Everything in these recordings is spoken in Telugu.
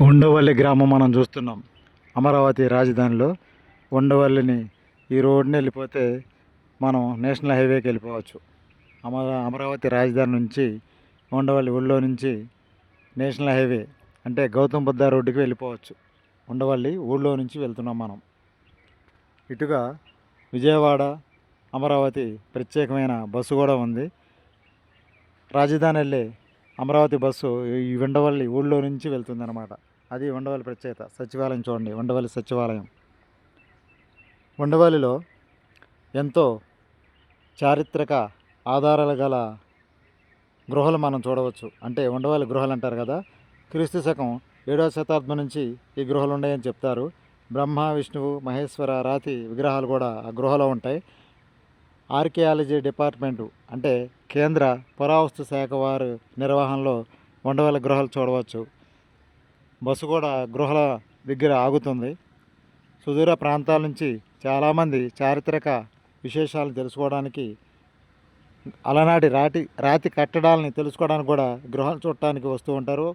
ఉండవల్లి గ్రామం మనం చూస్తున్నాం. అమరావతి రాజధానిలో ఉండవల్లిని ఈ రోడ్ని వెళ్ళిపోతే మనం నేషనల్ హైవేకి వెళ్ళిపోవచ్చు. అమరా అమరావతి రాజధాని నుంచి ఉండవల్లి ఊళ్ళో నుంచి నేషనల్ హైవే అంటే గౌతమ్ బుద్ధ రోడ్డుకి వెళ్ళిపోవచ్చు. ఉండవల్లి ఊళ్ళో నుంచి వెళ్తున్నాం మనం. ఇటుగా విజయవాడ అమరావతి ప్రత్యేకమైన బస్సు కూడా ఉంది. రాజధాని వెళ్ళే అమరావతి బస్సు ఈ ఉండవల్లి ఊళ్ళో నుంచి వెళ్తుందన్నమాట. అది ఉండవల్లి ప్రత్యేకత. సచివాలయం చూడండి ఉండవల్లి సచివాలయం. ఉండవల్లిలో ఎంతో చారిత్రక ఆధారాలు గల గృహాలు మనం చూడవచ్చు. అంటే ఉండవల్లి గృహాలు అంటారు కదా క్రీస్తు శకం ఏడవ శతాబ్దం నుంచి ఈ గృహాలు ఉన్నాయని చెప్తారు. బ్రహ్మ విష్ణువు మహేశ్వర రాతి విగ్రహాలు కూడా ఆ గృహలో ఉంటాయి. ఆర్కియాలజీ డిపార్ట్మెంటు అంటే కేంద్ర పురావస్తు శాఖ వారు నిర్వహణలో ఉండవల్లి గృహాలు చూడవచ్చు. బస్సు కూడా గృహల దగ్గర ఆగుతుంది. సుదూర ప్రాంతాల నుంచి చాలామంది చారిత్రక విశేషాలు తెలుసుకోవడానికి అలనాటి రాటి రాతి కట్టడాలని తెలుసుకోవడానికి కూడా గృహాలు చూడటానికి వస్తూ ఉంటారు.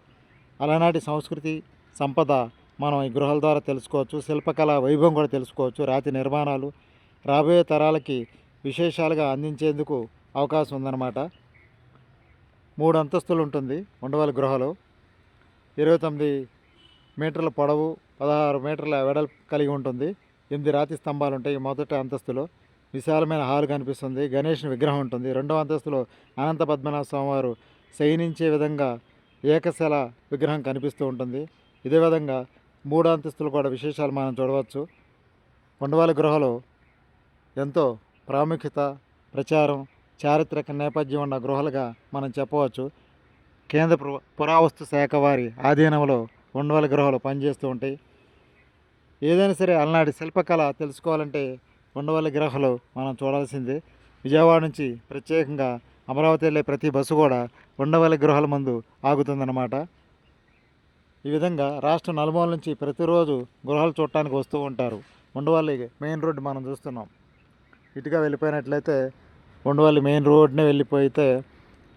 అలనాటి సంస్కృతి సంపద మనం ఈ గృహాల ద్వారా తెలుసుకోవచ్చు. శిల్పకళ వైభవం కూడా తెలుసుకోవచ్చు. రాతి నిర్మాణాలు రాబోయే తరాలకి విశేషాలుగా అందించేందుకు అవకాశం ఉందన్నమాట. మూడు అంతస్తులు ఉంటుంది ఉండవల్లి గృహలో. ఇరవై తొమ్మిది మీటర్ల పొడవు పదహారు మీటర్ల వెడల్పు కలిగి ఉంటుంది. ఎనిమిది రాతి స్తంభాలు ఉంటాయి. మొదటి అంతస్తులో విశాలమైన హాల్ కనిపిస్తుంది. గణేష్ విగ్రహం ఉంటుంది. రెండవ అంతస్తులో అనంత పద్మనాభ స్వామివారు శయనించే విధంగా ఏకశల విగ్రహం కనిపిస్తూ ఉంటుంది. ఇదే విధంగా మూడో అంతస్తులు కూడా విశేషాలు మనం చూడవచ్చు. కొండవాల గృహలో ఎంతో ప్రాముఖ్యత ప్రచారం చారిత్రక నేపథ్యం ఉన్న గృహాలుగా మనం చెప్పవచ్చు. కేంద్ర పుర- పురావస్తు శాఖ వారి ఆధీనంలో ఉండవల్లి గృహాలు పనిచేస్తూ ఉంటాయి. ఏదైనా సరే అలనాటి శిల్పకళ తెలుసుకోవాలంటే ఉండవల్లి గృహాలు మనం చూడాల్సిందే. విజయవాడ నుంచి ప్రత్యేకంగా అమరావతి వెళ్ళే ప్రతి బస్సు కూడా ఉండవల్లి గృహాల ముందు ఆగుతుందన్నమాట. ఈ విధంగా రాష్ట్ర నలుమూల నుంచి ప్రతిరోజు గృహాలు చూడటానికి వస్తూ ఉంటారు. ఉండవల్లి మెయిన్ రోడ్డు మనం చూస్తున్నాం. ఇటుగా వెళ్ళిపోయినట్లయితే ఉండవల్లి మెయిన్ రోడ్నే వెళ్ళిపోయితే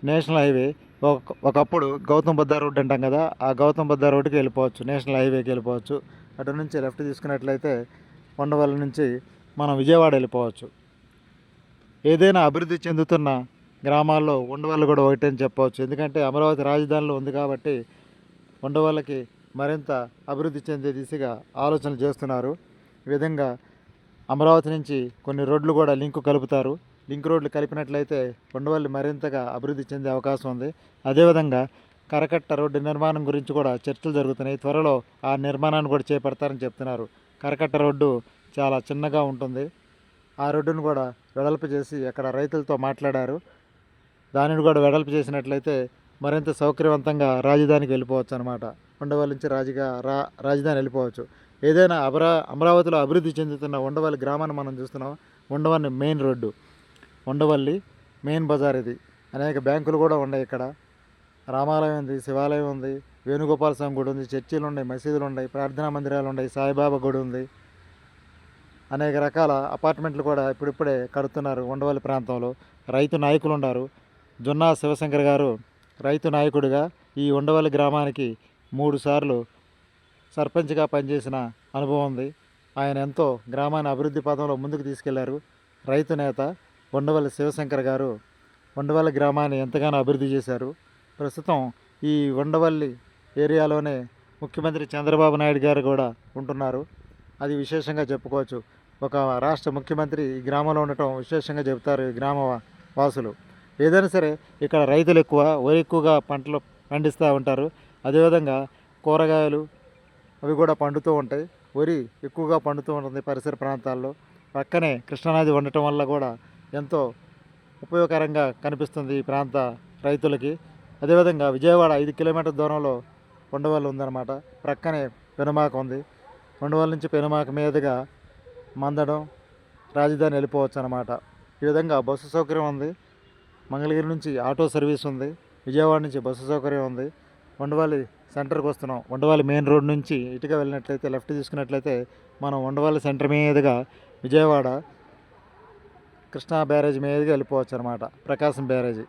నేషనల్ హైవే ఒక ఒకప్పుడు గౌతమ్ బుద్ధ రోడ్ అంటాం కదా ఆ గౌతమ్ బుద్ధ రోడ్డుకి వెళ్ళిపోవచ్చు నేషనల్ హైవేకి వెళ్ళిపోవచ్చు. అటు నుంచి లెఫ్ట్ తీసుకున్నట్లయితే కొండవల్లి నుంచి మనం విజయవాడ వెళ్ళిపోవచ్చు. ఏదైనా అభివృద్ధి చెందుతున్న గ్రామాల్లో ఉండవల్లి కూడా ఒకటి అని చెప్పవచ్చు. ఎందుకంటే అమరావతి రాజధానిలో ఉంది కాబట్టి ఉండవాళ్ళకి మరింత అభివృద్ధి చెందే దిశగా ఆలోచనలు చేస్తున్నారు. ఈ విధంగా అమరావతి నుంచి కొన్ని రోడ్లు కూడా లింకు కలుపుతారు. లింక్ రోడ్లు కలిపినట్లయితే ఉండవల్లి మరింతగా అభివృద్ధి చెందే అవకాశం ఉంది. అదేవిధంగా కరకట్ట రోడ్డు నిర్మాణం గురించి కూడా చర్చలు జరుగుతున్నాయి. త్వరలో ఆ నిర్మాణాన్ని కూడా చేపడతారని చెప్తున్నారు. కరకట్ట రోడ్డు చాలా చిన్నగా ఉంటుంది. ఆ రోడ్డును కూడా వెడల్పు చేసి అక్కడ రైతులతో మాట్లాడారు. దానిని కూడా వెడల్పు చేసినట్లయితే మరింత సౌకర్యవంతంగా రాజధానికి వెళ్ళిపోవచ్చు అనమాట ఉండవల్లి నుంచి రాజుగా రా రాజధాని వెళ్ళిపోవచ్చు. ఏదైనా అమరా అమరావతిలో అభివృద్ధి చెందుతున్న ఉండవల్లి గ్రామాన్ని మనం చూస్తున్నాం. Undavalli main road. Undavalli main Bazar ఇది. అనేక బ్యాంకులు కూడా ఉన్నాయి ఇక్కడ. రామాలయం ఉంది శివాలయం ఉంది వేణుగోపాల స్వామి గుడి ఉంది చర్చిలు ఉన్నాయి మసీదులు ఉన్నాయి ప్రార్థనా మందిరాలు ఉన్నాయి సాయిబాబా గుడి ఉంది. అనేక రకాల అపార్ట్మెంట్లు కూడా ఇప్పుడిప్పుడే కడుతున్నారు ఉండవల్లి ప్రాంతంలో. రైతు నాయకులు ఉన్నారు. జున్నా శివశంకర్ గారు రైతు నాయకుడిగా ఈ ఉండవల్లి గ్రామానికి మూడు సార్లు సర్పంచ్గా పనిచేసిన అనుభవం ఉంది. ఆయన ఎంతో గ్రామాన్ని అభివృద్ధి పదంలో ముందుకు తీసుకెళ్ళారు. రైతు నేత ఉండవల్లి శివశంకర్ గారు ఉండవల్లి గ్రామాన్ని ఎంతగానో అభివృద్ధి చేశారు. ప్రస్తుతం ఈ ఉండవల్లి ఏరియాలోనే ముఖ్యమంత్రి చంద్రబాబు నాయుడు గారు కూడా ఉంటున్నారు. అది విశేషంగా చెప్పుకోవచ్చు. ఒక రాష్ట్ర ముఖ్యమంత్రి ఈ గ్రామంలో ఉండటం విశేషంగా చెబుతారు ఈ గ్రామ వాసులు. ఏదైనా సరే ఇక్కడ రైతులు ఎక్కువ వరి ఎక్కువగా పంటలు పండిస్తూ ఉంటారు. అదేవిధంగా కూరగాయలు అవి కూడా పండుతూ ఉంటాయి. వరి ఎక్కువగా పండుతూ ఉంటుంది పరిసర ప్రాంతాల్లో. పక్కనే కృష్ణానది ఉండటం వల్ల కూడా ఎంతో ఉపయోగకరంగా కనిపిస్తుంది ఈ ప్రాంత రైతులకి. అదేవిధంగా విజయవాడ ఐదు కిలోమీటర్ దూరంలో ఉండవల్లి ఉందన్నమాట. ప్రక్కనే పెనుమాక ఉంది. ఉండవల్లి నుంచి పెనుమాక మీదుగా మందడం రాజధాని వెళ్ళిపోవచ్చు అనమాట ఈ విధంగా బస్సు సౌకర్యం ఉంది. మంగళగిరి నుంచి ఆటో సర్వీస్ ఉంది. విజయవాడ నుంచి బస్సు సౌకర్యం ఉంది. ఉండవల్లి సెంటర్కి వస్తున్నాం. ఉండవల్లి మెయిన్ రోడ్ నుంచి ఇటుగా వెళ్ళినట్లయితే లెఫ్ట్ తీసుకున్నట్లయితే మనం ఉండవల్లి సెంటర్ మీదుగా విజయవాడ కృష్ణా బ్యారేజ్ మీదుగా వెళ్ళిపోవచ్చు అనమాట ప్రకాశం బ్యారేజ్.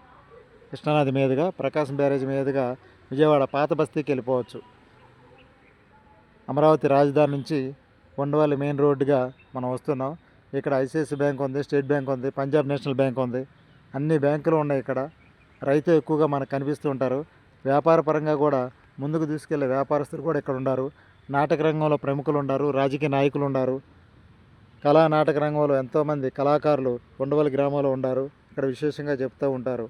కృష్ణానది మీదుగా ప్రకాశం బ్యారేజ్ మీదుగా విజయవాడ పాత బస్తీకి వెళ్ళిపోవచ్చు. అమరావతి రాజధాని నుంచి ఉండవల్లి మెయిన్ రోడ్డుగా మనం వస్తున్నాం. ఇక్కడ ఐసిఐసి బ్యాంక్ ఉంది స్టేట్ బ్యాంక్ ఉంది పంజాబ్ నేషనల్ బ్యాంక్ ఉంది. అన్ని బ్యాంకులు ఉన్నాయి ఇక్కడ. రైతు ఎక్కువగా మనకు కనిపిస్తూ ఉంటారు. వ్యాపార పరంగా కూడా ముందుకు తీసుకెళ్ళే వ్యాపారస్తులు కూడా ఇక్కడ ఉన్నారు నాటక రంగంలో ప్రముఖులు ఉన్నారు రాజకీయ నాయకులు ఉన్నారు కళా నాటక రంగంలో ఎంతోమంది కళాకారులు ఉండవల్లి గ్రామంలో ఉన్నారు ఇక్కడ విశేషంగా చెప్తూ ఉంటారు.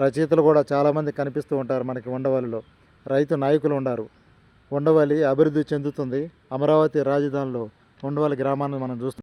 రచయితలు కూడా చాలామంది కనిపిస్తూ ఉంటారు మనకి ఉండవల్లిలో రైతు నాయకులు ఉన్నారు ఉండవల్లి అభివృద్ధి చెందుతుంది. అమరావతి రాజధానిలో ఉండవల్లి గ్రామాన్ని మనం చూస్తున్నాం.